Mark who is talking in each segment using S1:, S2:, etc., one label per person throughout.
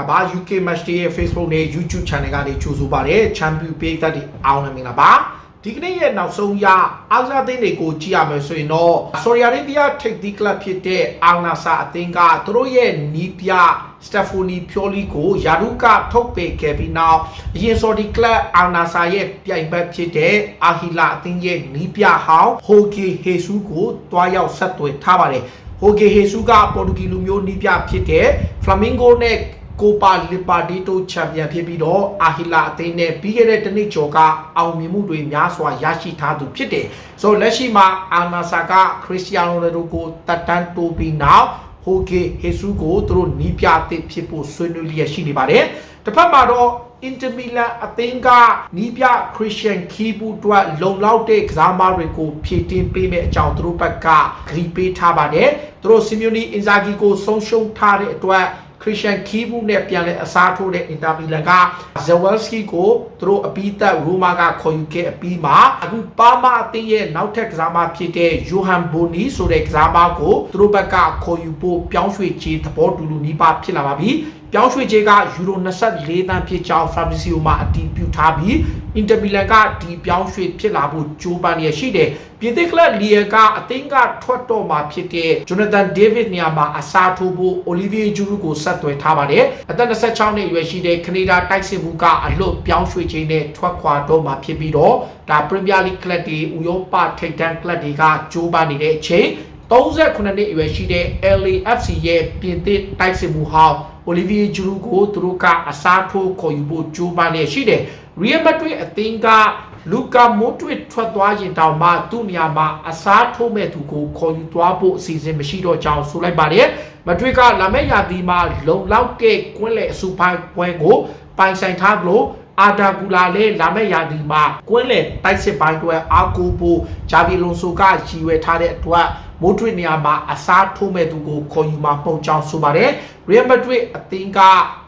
S1: င်္ဂလာပါ UK Match Day ရဲ့ Facebook နဲ့ YouTube Channel ကနေကြိုဆိုပါရစေ Champion ပေးသက်တွေအားလုံးမင်္ဂလာပါဒီကနေ့ရဲ့နောက်ဆုံးရအာဇာသိန်းတွေကိုကြည့်ရမယ်ဆိုရင်တော့ Saudi Arabia ထိပ်သီးကလပ်ဖြစ်တဲ့ Al Nassr အသင်းကသူတို့ရဲ့နီးပြစတက်ဖိုနီဖြိုလီကိုယာရုကထုတ်ပေးခဲ့ပြီးနောက်အရင် Saudi Club Al Nassr ရဲ့ပြိုင်ဘက်ဖြစ်တဲ့ Al Hilal အသင်းရဲ့နီးပြဟောင်း Jorge Jesus ကိုတွားရောက်ဆက်သွယ်ထားပါတယ်ဟိုဂေဟေဆူကပေါ်တူဂီလူမျိုးနီးပြဖြစ်တဲ့ဖလာမင်ဂိုနဲ့ ကိုပါလီပါဒီတိုချန်ပီယံဖြစ်ပြီးတော့အာဟီလာအသင်းနဲ့ပြီးခဲ့တဲ့တနစ်ကျော်ကအောင်မြင်မှုတွေများစွာရရှိထားသူဖြစ်တယ်။ဆိုတော့လက်ရှိမှာအာနာဆာကခရစ္စတီယာနိုရိုနယ်ဒိုကိုတက်တန်းတိုးပြီးနောက်ဟိုဂေဟေဆူကိုသူတို့နီးပြအသစ်ဖြစ်ဖို့ဆွေးနွေးလျက်ရှိနေပါတယ်။တစ်ဖက်မှာတော့အင်တာမီလန်အသင်းကနီးပြခရစ်ယာန်ခီဘူးတွက်လုံလောက်တဲ့ကစားမတွေကိုဖြည့်တင်းပေးမဲ့အကြောင်းသူတို့ဘက်ကဂရီပေးထားပါတယ်သူတို့စီမျိုးနီအင်ဇာဂီကိုဆုံးရှုံးထားတဲ့အတွက် ခရစ်ယာန်ခီဘူးနဲ့ပြန်လဲအစားထိုးတဲ့အင်တာမီလန်ကဇဝဲလ်စကီကိုသူတို့အပီးသက်ရိုမာကခေါ်ယူခဲ့အပြီးမှာအခုပါမာအသင်းရဲ့နောက်ထပ်ကစားမဖြစ်တဲ့ယိုဟန်ဘိုနီဆိုတဲ့ကစားမကိုသူတို့ဘက်ကခေါ်ယူဖို့ပြောင်းရွှေ့ခြေသဘောတူလူနီးပါးဖြစ်လာပါပြီ ပြောင်းရွှေ့ခြေကယူရို24တန်းဖြစ်ကြောင်းဖရာဘီစီယိုမှအတည်ပြုထားပြီးအင်တာမီလန်ကဒီပြောင်းရွှေ့ဖြစ်လာဖို့ကြိုးပမ်းရရှိတယ်ပြည်သစ်ကလပ်လီယာကအသင်းကထွက်တော့မှာဖြစ်တဲ့ဂျိုနာသန်ဒေးဗစ်နေရာမှာအစားထိုးဖို့အိုလီဗီယေဂျူရူကိုဆက်သွယ်ထားပါတယ်အသက်26နှစ်အရွယ်ရှိတဲ့ကနေဒါတိုက်စစ်မှုကအလွတ်ပြောင်းရွှေ့ခြင်းနဲ့ထွက်ခွာတော့မှာဖြစ်ပြီးတော့ဒါပရီးမီးယားလိကလပ်တွေဥရောပထိပ်တန်းကလပ်တွေကကြိုးပမ်းနေတဲ့အချိန်38နှစ်အရွယ်ရှိတဲ့ LAFC ရဲ့ပြင်သစ်တိုက်စစ်မှုဟောင်းအို လီဗီယေဂျူရူကိုသူတို့ကအစားထိုးခေါ်ယူဖို့ကြိုးပမ်းနေရှိတယ်ရီယယ်မက်ဒရစ်အသင်းကလူကာမိုဒရစ်ထွက်သွားရင်တောင်မှသူ့နေရာမှာအစားထိုးမဲ့သူကိုခေါ်ယူသွားဖို့အစီအစဉ်မရှိတော့ကြောင်းဆိုလိုက်ပါတယ်မဒရစ်ကလာမယ့်ရာသီမှာလုံလောက်တဲ့ကွင်းလေအစုပိုင်းပွဲကိုပိုင်ဆိုင်ထားလို့အာဒါဂူလာလည်းလာမယ့်ရာသီမှာကွင်းလေတိုက်စစ်ပိုင်းတွေအာကိုပိုဂျာဗီလွန်ဆိုကရည်ရွယ်ထားတဲ့အတွက် မိုဒရစ်နေရာမှာအစားထိုးမဲ့သူကိုခေါ်ယူမှာပုံကြောင်းဆိုပါတယ်ရီယယ်မက်ဒရစ်အသင်းက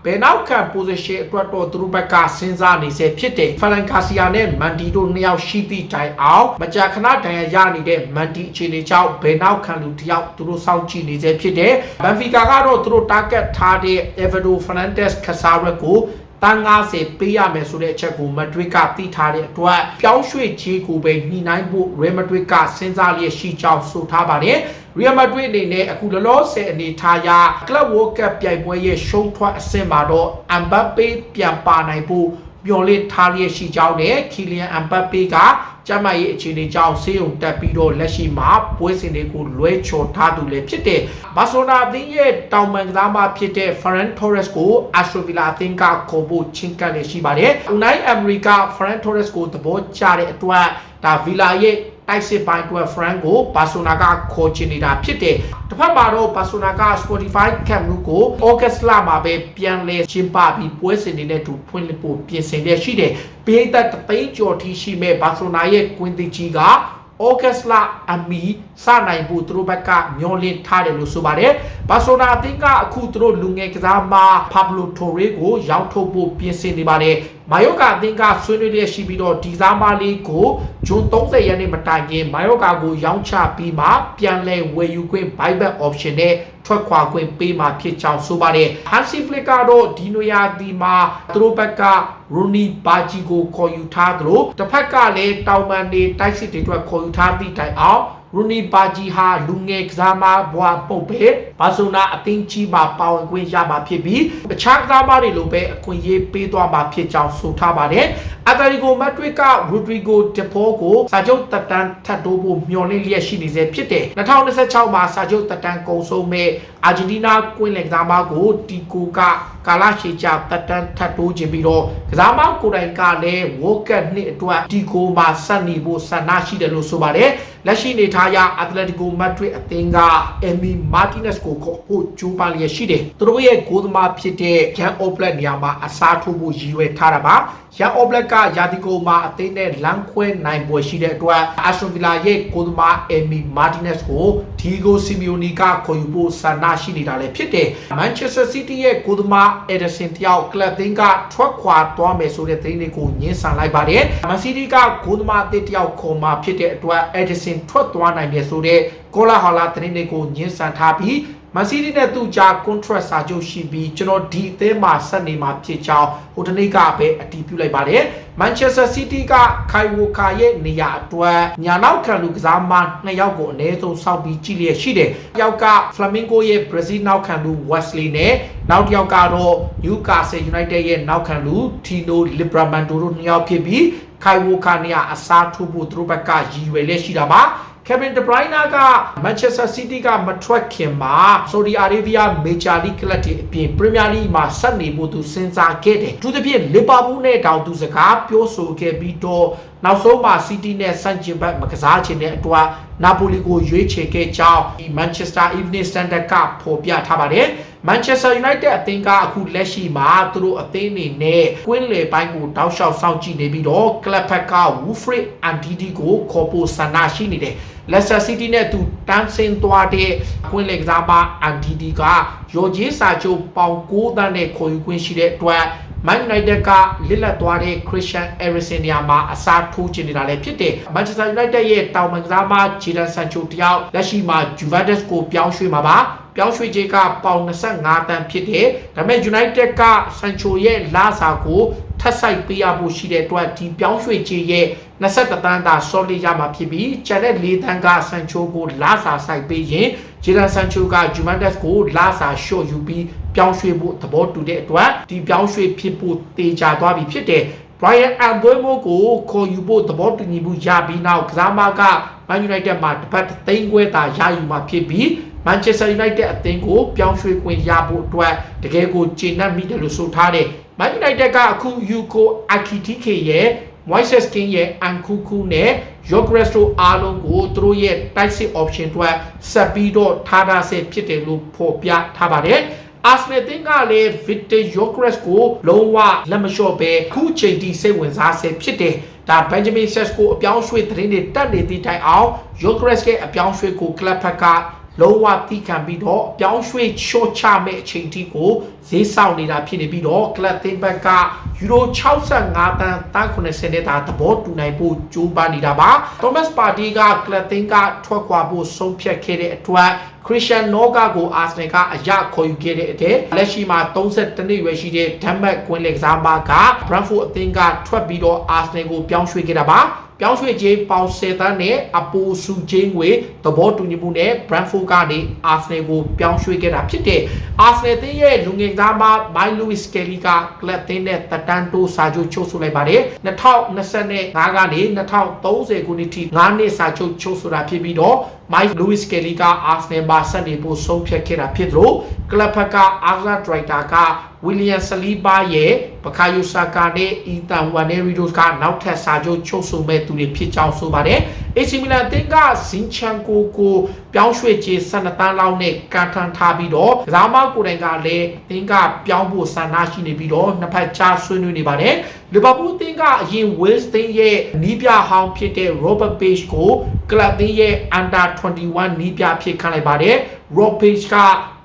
S1: ဘယ်နောက်ခံ position အတွက်တော့သူတို့ဘက်ကစဉ်းစားနေစေဖြစ်တယ်ဖလန်ကာစီယာနဲ့မန်တီတို့နှစ်ယောက်ရှိသည့်တိုင်အောင်မကြာခဏဒဏ်ရာရနေတဲ့မန်တီအခြေအနေကြောင့်ဘယ်နောက်ခံလူတစ်ယောက်သူတို့စောင့်ကြည့်နေစေဖြစ်တယ်ဘန်ဖီကာကတော့သူတို့ target ထားတဲ့ Everdo Fernandes ခစားရက်ကို တန်း90ပေးရမယ်ဆိုတဲ့အချက်ကိုမက်ဒရစ်ကသိထားတဲ့အတွက်ပြောင်းရွှေ့ခြေကိုပဲညှိနှိုင်းဖို့ရီမက်ဒရစ်ကစဉ်းစားလျက်ရှိကြောင်းဆိုထားပါတယ်ရီယယ်မက်ဒရစ်အနေနဲ့အခုလောလောဆယ်အနေထားရကလပ်ဝေါ်ကပ်ပြိုင်ပွဲရဲ့ရှုံးထွက်အဆင့်မှာတော့အမ်ဘတ်ပေပြန်ပါနိုင်ဖို့မျှော်လင့်ထားလျက်ရှိကြောင်းနဲ့ခီလီယန်အမ်ဘတ်ပေက ကျမရဲ့အခြေအနေကြောင့်ဆေးရုံတက်ပြီးတော့လက်ရှိမှာပွဲစဉ်တွေကိုလွဲချော်ထားသူလည်းဖြစ်တဲ့ဘာဆိုနာအသင်းရဲ့တောင်ပန်ကစားမဖြစ်တဲ့ Ferran Torres ကို Aston Villa အသင်းကခေါ်ဖို့ချင်းကပ်နေရှိပါတယ်။ Unai Emery က Ferran Torres ကိုသဘောကျတဲ့အတွက်ဒါ Villa ရဲ့ တိုက်စစ်ပိုင်းအတွက် Frank ကိုဘာဆိုနာကခေါ်ချင်နေတာဖြစ်တယ်။တစ်ဖက်မှာတော့ဘာဆိုနာက Spotify Camp ကို August လမှာပဲပြန်လဲကျင်းပပြီးပွဲစဉ်တွေနဲ့တူဖွင့်လှစ်ဖို့ပြင်ဆင်ရရှိတယ်။ပေးသက်တသိန်းကျော်ထိရှိမဲ့ဘာဆိုနာရဲ့ကွင်းတီကြီးက ဩဂတ်လအမီစနိုင်ဖို့သူတို့ဘက်ကမျောလင့်ထားတယ်လို့ဆိုပါတယ်။ဘာဆိုနာအသင်းကအခုသူတို့လူငယ်ကစားမဖာဘလိုတိုရီကိုရောက်ထုတ်ဖို့ပြင်ဆင်နေပါတယ်။မာယောကာအသင်းကဆွေးနွေးရရှိပြီးတော့ဒီစားမလေးကိုဂျွန်30ရက်နေ့မတိုင်ခင်မာယောကာကိုရောင်းချပြီးမှပြန်လဲဝယ်ယူခွင့် buyback option နဲ့ ထွက်ခွာခွင့်ပေးမှာဖြစ်ကြောင်းဆိုပါတယ်။ဟန်စီဖလစ်ကတော့ဒီနိုယာဒီမှာသူတို့ဘက်ကရူနီဘာဂျီကိုခေါ်ယူထားသလိုတစ်ဖက်ကလည်းတောင်ပန်နေတိုက်စစ်တွေအတွက်ခေါ်ယူထားသည့်တိုင်အောင်ရူနီဘာဂျီဟာလူငယ်ကစားမဘွားပုတ်ပဲဘာဆိုနာအသင်းကြီးမှာပါဝင်ခွင့်ရမှာဖြစ်ပြီးတခြားကစားမတွေလိုပဲအခွင့်အရေးပေးသွားမှာဖြစ်ကြောင်းဆိုထားပါတယ်အက်တလီကိုမက်ဒရစ်ကရူဒရီဂိုဒီဖိုကိုစာချုပ်တက်တန်းထပ်တိုးဖို့မျှော်လင့်လျက်ရှိနေစေဖြစ်တယ်2026မှာစာချုပ်တက်တန်းကုန်ဆုံးမဲ့အာဂျင်တီးနားကွင်းလယ်ကစားမကိုတီကိုကကာလာရှေချတက်တန်းထပ်တိုးခြင်းပြီးတော့ကစားမကိုယ်တိုင်ကလည်းဝိုကတ်နှစ်အတွက်တီကိုမှာဆက်နေဖို့ဆန္ဒရှိတယ်လို့ဆိုပါတယ်လက်ရှိနေထားရအက်တလက်တီကိုမက်ဒရစ်အသင်းကအမ်မီမာတီနက်စ်ကိုခေါ်ဖို့ကြိုးပမ်းလျက်ရှိတယ်သူတို့ရဲ့ဂိုးသမားဖြစ်တဲ့ဂျန်အိုပလက်နေရာမှာအစားထိုးဖို့ရည်ရွယ်ထားတာပါရန်အိုဘလက်ကယာတီကိုမှာအသင်းနဲ့လမ်းခွဲနိုင်ပွဲရှိတဲ့အတွက်အာစတွန်ဗီလာရဲ့ကိုသမားအယ်မီမာတီနက်စ်ကိုဒီဂိုစီမီယိုနီကခေါ်ယူဖို့ဆန္ဒရှိနေတာလည်းဖြစ်တယ်။မန်ချက်စတာစီးတီးရဲ့ကိုသမားအက်ဒဆင်တယောက်ကလပ်သင်းကထွက်ခွာသွားမယ်ဆိုတဲ့သတင်းတွေကိုညှင်းဆန်လိုက်ပါတယ်။မန်စီးတီးကကိုသမားအသစ်တယောက်ခေါ်မှာဖြစ်တဲ့အတွက်အက်ဒဆင်ထွက်သွားနိုင်တယ်ဆိုတဲ့ကောလာဟာလာသတင်းတွေကိုညှင်းဆန်ထားပြီး မန်စီးတီးနဲ့သူ့ကြား contract စာချုပ်ရှိပြီးကျွန်တော်ဒီအသင်းမှာဆက်နေမှာဖြစ်ကြောင်းဟိုတနေ့ကပဲအတည်ပြုလိုက်ပါတယ်။ Manchester City ကခိုင်ဝိုကာရဲ့နေရာအတွက်ညာနောက်ခံလူကစားမနှစ်ယောက်ကိုအနည်းဆုံးစောင့်ပြီးကြည့်လျက်ရှိတယ်။ယောက်က Flamengo ရဲ့ Brazil နောက်ခံလူ Wesley နဲ့နောက်တစ်ယောက်ကတော့ Newcastle United ရဲ့နောက်ခံလူ Tino Livramento တို့နှစ်ယောက်ဖြစ်ပြီးခိုင်ဝိုကာနေရာအစားထိုးဖို့သူတို့ဘက်ကရည်ရွယ်လက်ရှိတာပါ Kevin De Bruyne က Manchester City ကမထွက်ခင်မှာ Saudi Arabia Major League ကလပ်တွေအပြင် Premier League မှာဆက်နေဖို့သူစဉ်းစားခဲ့တယ်။သူတစ်ပြည့် Liverpool နဲ့တောင်သူစကားပြောဆိုခဲ့ပြီးတော့ နောက်ဆုံးမှာ City နဲ့ဆန့်ကျင်ဘက်မကစားချင်တဲ့အတွက်နာပိုလီကိုရွေးချယ်ခဲ့ကြောင်းဒီ Manchester Evening Standard ကဖော်ပြထားပါတယ်။ Manchester United အသင်းကအခုလက်ရှိမှာသူတို့အသင်းအနေနဲ့ကွင်းလေပိုင်းကိုတောက်လျှောက်စောင့်ကြည့်နေပြီးတော့ Club ဘက်က Wilfried Ndidi ကိုခေါ်ဖို့ဆန္ဒရှိနေတယ်။ Leicester City နဲ့သူတန်းဆင်းသွားတဲ့ကွင်းလေကစားမ Ndidi ကရော်ဂျီစာချုပ်ပေါင်9သန်းနဲ့ခေါ်ယူခွင့်ရှိတဲ့အတွက် Man United ကလစ်လက်သွားတဲ့ Christian Eriksen နေရာမှာအစားထိုးချင်နေတာလည်းဖြစ်တယ်။ Manchester United ရဲ့တောင်ပန်ကစားမ Jadon Sancho တယောက်လက်ရှိမှာ Juventus ကိုပြောင်းရွှေ့မှာပါ။ပြောင်းရွှေ့ခြင်းကပေါင်25တန်းဖြစ်တယ်။ဒါပေမဲ့ United က Sancho ရဲ့လာစာကိုထပ်ဆိုင်ပေးရဖို့ရှိတဲ့အတွက်ဒီပြောင်းရွှေ့ခြင်းရဲ့21တန်းသာ solid ရမှာဖြစ်ပြီးကျန်တဲ့၄တန်းက Sancho ကိုလာစာဆိုင်ပေးရင် Jadon Sancho က Juventus ကိုလာစာ short ယူပြီး ပြောင်းရွှေ့ဖို့သဘောတူတဲ့အတွက်ဒီပြောင်းရွှေ့ဖြစ်ဖို့တေချာသွားပြီဖြစ်တယ်။ Brian Mbeumo ကိုခေါ်ယူဖို့သဘောတူညီမှုရပြီးနောက်ကစားမက Man United မှာတစ်ပတ်သိန်းခွဲသာရယူမှာဖြစ်ပြီး Manchester United အသင်းကိုပြောင်းရွှေ့ခွင့်ရဖို့အတွက်တကယ်ကိုကျေနပ်မိတယ်လို့ဆိုထားတယ်။ Man United ကအခု Yuko Akitike ရဲ့ Moises King ရဲ့ Ankuku နဲ့ Yogres တို့အားလုံးကိုသူတို့ရဲ့ tight sit option အတွက်ဆက်ပြီးတော့ထားထားဆဲဖြစ်တယ်လို့ဖော်ပြထားပါတယ်။ Arsenal တင်းကလည်း Victor Yogres ကိုလုံးဝလက်မလျှော့ပဲခုချိန်ထိစိတ်ဝင်စားဆဲဖြစ်တယ်။ဒါ Benjamin Sesko အပြောင်းရွှေ့သတင်းတွေတက်နေသည့်တိုင်အောင် Yogres ရဲ့အပြောင်းရွှေ့ကို club ဘက်က လုံးဝတိခံပြီးတော့အပြောင်းရွှေ့ချော့ချမဲ့အချိန်ထိကိုဈေးဆောင်နေတာဖြစ်နေပြီးတော့ club သင်းဘက်ကယူရို65တန်းတန်း90နဲ့သာသဘောတူနိုင်ဖို့ကြိုးပမ်းနေတာပါ Thomas Partey က club သင်းကထွက်ခွာဖို့ဆုံးဖြတ်ခဲ့တဲ့အတွက်ခရစ်ရှန်နောဂါကိုအာဆနယ်ကအရခေါ်ယူခဲ့တဲ့အတဲ့လက်ရှိမှာ32နှစ်ရွယ်ရှိတဲ့ဒမ်မတ်ကွင်းလက်ကစားမက Brentford အသင်းကထွက်ပြီးတော့အာဆနယ်ကိုပြောင်းရွှေ့ခဲ့တာပါ ပြောင်းရွှေ့ခြင်းပေါင်10တန်းနဲ့အပူစုချင်းငွေသဘောတူညီမှုနဲ့ Brentford ကနေ Arsenal ကိုပြောင်းရွှေ့ခဲ့တာဖြစ်တဲ့ Arsenal တင်းရဲ့လူငယ်သားမ Mike Lewis Kelly က club တင်းနဲ့တတန်တိုးစာချုပ်ချုပ်ဆိုလိုက်ပါတယ်2025ကနေ2030ခုနှစ်ထိ9နှစ်စာချုပ်ချုပ်ဆိုတာဖြစ်ပြီးတော့ Mike Lewis Kelly က Arsenal မှာဆက်နေဖို့ဆုံးဖြတ်ခဲ့တာဖြစ်လို့ club ဘက်က Arsenal Director က William Saliba ရဲ့ဘကာယိုဆာကာနဲ့ Ethan Waneri တို့ကနောက်ထပ်စာချုပ်ချုပ်ဆိုမဲ့သူတွေဖြစ်ကြောင်းဆိုပါတယ်။ AC Milan အသင်းက Zinchenko ကိုပြောင်းရွှေ့ခြင်း12တန်းလောက်နဲ့ကန်ထန်ထားပြီးတော့ကစားမကိုယ်တိုင်ကလည်းအသင်းကပြောင်းဖို့ဆန္ဒရှိနေပြီးတော့နှစ်ဖက်ကြားဆွေးနွေးနေပါတယ်။လီဗာပူးအသင်းကအရင် Wales သင်းရဲ့နီးပြဟောင်းဖြစ်တဲ့ Robert Page ကို ကလပ်သင်းရဲ့ Under 21နီးပြဖြစ်ခန့်လိုက်ပါတယ်။ Rob Page က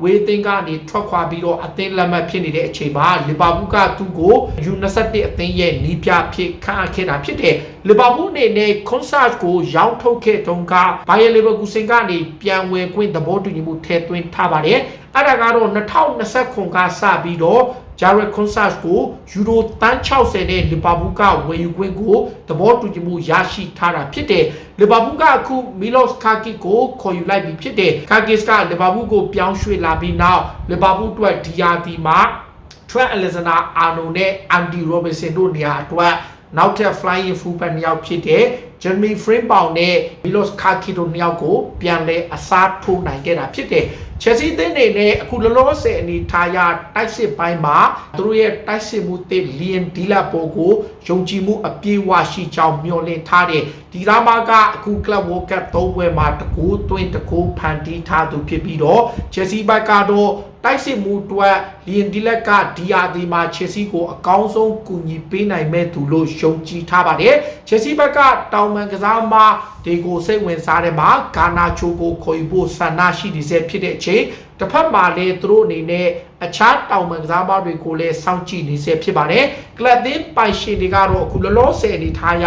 S1: ဝေးသင်းကနေထွက်ခွာပြီးတော့အသင်းလက်မှတ်ဖြစ်နေတဲ့အချိန်မှာလီဗာပူးကသူ့ကို U21 အသင်းရဲ့နီးပြဖြစ်ခန့်အပ်ခဲ့တာဖြစ်တယ်။လီဗာပူးအနေနဲ့ concert ကိုရောင်းထုတ်ခဲ့တုန်းက Bayer Leverkusen ကနေပြန်ဝင်ခွင့်သဘောတူညီမှုထည့်သွင်းထားပါတယ်။အဲ့ဒါကတော့2029ကစပြီးတော့ Jared Concert ကိုယူရိုတန်း60နဲ့လီဗာပူးကဝယ်ယူခွင့်ကိုသဘောတူညီမှုရရှိထားတာဖြစ်တယ်။လီဗာပူးကအခုမီလော့စ်ကာကီကိုခေါ်ယူလိုက်ပြီးဖြစ်တယ်။ကာကစ်ကလီဗာပူးကိုပြောင်းရွှေ့လာပြီးနောက်လီဗာပူးအတွက်ဒီယာတီမှာ Trent Alexander-Arnold နဲ့ Andy Robertson တို့နေရာအတွက်နောက်ထပ် flying fullback နှစ်ယောက်ဖြစ်တဲ့ Jeremy Frimpong နဲ့ Milos Kaki တို့နှစ်ယောက်ကိုပြန်လဲအစားထိုးနိုင်ခဲ့တာဖြစ်တယ်။ Chelsea သင်းနေနဲ့အခုလောလောဆယ်အနေထားရတိုက်စစ်ပိုင်းမှာသူတို့ရဲ့တိုက်စစ်မှုသစ် Liam Delap ကိုယုံကြည်မှုအပြည့်အဝရှိကြောင်းမျှော်လင့်ထားတယ်။ဒီသားမကအခု Club World Cup ၃ပွဲမှာတကူသွင်းတကူဖန်တီးထားသူဖြစ်ပြီးတော့ Chelsea ဘက်ကတော့ တိုက်စစ်မှုအတွက်လီယန်ဒီလက်ကဒီယာဒီမှာချယ်ဆီကိုအကောင်းဆုံးကူညီပေးနိုင်မဲ့သူလို့ယုံကြည်ထားပါတယ်ချယ်ဆီဘက်ကတောင်ပန်ကစားမဒီကိုစိတ်ဝင်စားတဲ့မှာဂါနာချိုကိုခေါ်ယူဖို့ဆန္ဒရှိနေစေဖြစ်တဲ့အချိန် တစ်ဖက်မှာလည်းသူတို့အနေနဲ့အခြားတောင်ပန်ကစားမတွေကိုလည်းစောင့်ကြည့်နေစေဖြစ်ပါတယ်ကလပ်သင်းပိုင်ရှင်တွေကတော့အခုလောလောဆယ်အနေထားအရ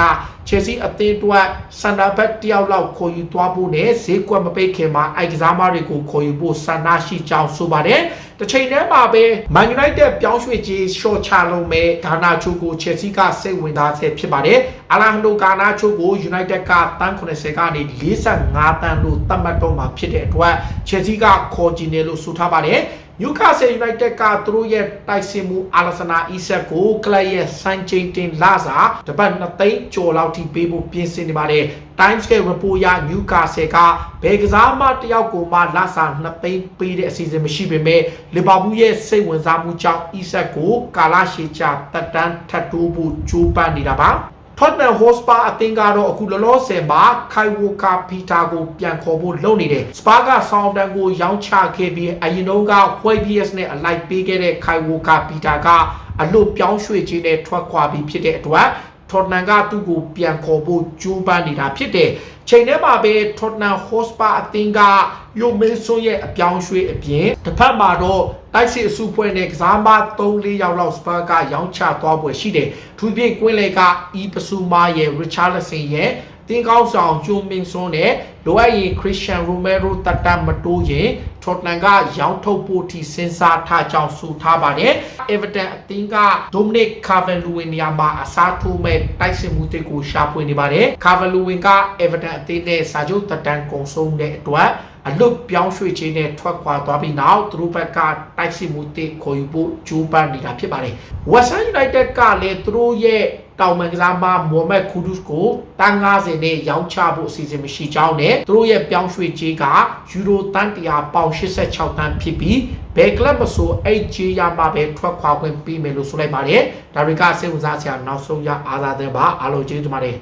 S1: ချယ်ဆီအသင်းအတွက်စန္ဒဘက်တယောက်လောက်ခေါ်ယူသွားဖို့နဲ့ဈေးကွက်မပိတ်ခင်မှာအိုက်ကစားမတွေကိုခေါ်ယူဖို့ဆန္ဒရှိကြောင်းဆိုပါတယ် တစ်ချိန်တည်းမှာပဲ Man United ပြောင်းရွှေ့ကြီးရှော့ချလုံးမဲ့ဂါနာချိုကိုချယ်ဆီကစိတ်ဝင်စားဆဲဖြစ်ပါတယ်အလာဟန်ဒိုဂါနာချိုကို United ကတန်း80ကနေ45တန်းလို့သတ်မှတ်တော့မှာဖြစ်တဲ့အတွက်ချယ်ဆီကခေါ်ကြည့်နေလို့ဆိုထားပါတယ် နျူကာဆယ်ယူနိုက်တက်ကသူတို့ရဲ့တိုက်စစ်မှုအာလဆနာအီဆက်ကိုကလပ်ရဲ့စံချိန်တင်လာစာတပတ်2သိန်းကျော်လောက်ထိပေးဖို့ပြင်ဆင်နေပါတယ်။ Times ရဲ့ report ရနျူကာဆယ်ကဘယ်ကစားမတယောက်ကိုမှလာစာ2သိန်းပေးတဲ့အစီအစဉ်မရှိပေမဲ့လီဗာပူးရဲ့စိတ်ဝင်စားမှုကြောင့်အီဆက်ကိုကာလာရှေချာတက်တန်းထပ်တိုးဖို့ကြိုးပမ်းနေတာပါ။ Tottenham Hotspur အသင်းကတော့အခုလောလောဆယ်မှာ Kai Walker Peter ကိုပြန်ခေါ်ဖို့လုပ်နေတယ်။ Spur က Southampton ကိုရောင်းချခဲ့ပြီးအရင်တုန်းက White Bears နဲ့အလိုက်ပေးခဲ့တဲ့ Kai Walker Peter ကအလွတ်ပြောင်းရွှေ့ခြင်းနဲ့ထွက်ခွာပြီးဖြစ်တဲ့အတွက် Tottenham ကသူ့ကိုပြန်ခေါ်ဖို့ကြိုးပမ်းနေတာဖြစ်တယ်။ချိန်ထဲမှာပဲ Tottenham Hotspur အသင်းကယိုမင်းဆွန်ရဲ့အပြောင်းရွှေ့အပြင်တစ်ဖက်မှာတော့တိုက်စစ်အစုဖွဲ့နဲ့ကစားမ3-4ယောက်လောက် Spur ကရောင်းချသွားပွဲရှိတယ်။ထူးပြည့်ကွင်းလေကအီပစုမာရဲ့ Richarlison ရဲ့ တင်းကောင်းဆောင်ဂျိုမင်းဆွန်နဲ့လိုအပ်ရင် Christian Romero တတ်တမတိုးရင် Tottenham ကရောင်းထုတ်ဖို့ထိစဉ်းစားထားကြောင်းဆိုထားပါတယ်။ Everton အသင်းက Dominic Calvert-Lewin နေရာမှာအစားထိုးမဲ့တိုက်စစ်မှုတွေကိုရှာဖွေနေပါတယ်။ Calvert-Lewin က Everton အသင်းနဲ့စာချုပ်တက်တန်းကုန်ဆုံးတဲ့အတွက်အလွတ်ပြောင်းရွှေ့ခြင်းနဲ့ထွက်ခွာသွားပြီးနောက်သူတို့ဘက်ကတိုက်စစ်မှုတစ်ခေါ်ယူဖို့ကြိုးပမ်းနေတာဖြစ်ပါတယ်။ West Ham United ကလည်းသူတို့ရဲ့ တောင်မန်ကစားမမိုဟမက်ခူဒုစ်ကိုတန်း90နဲ့ရောင်းချဖို့အစီအစဉ်မရှိကြောင်းနဲ့သူတို့ရဲ့ပြောင်းရွှေ့ကြေးကယူရိုတန်း100ပေါင်86တန်းဖြစ်ပြီးဘယ်ကလပ်မဆိုအဲ့ကြေးရမှာပဲထွက်ခွာခွင့်ပေးမယ်လို့ဆိုလိုက်ပါတယ်ဒါတွေကစိတ်ဝင်စားစရာနောက်ဆုံးရအားသာတဲ့ပါအားလုံးကျေးဇူးတင်ပါတယ်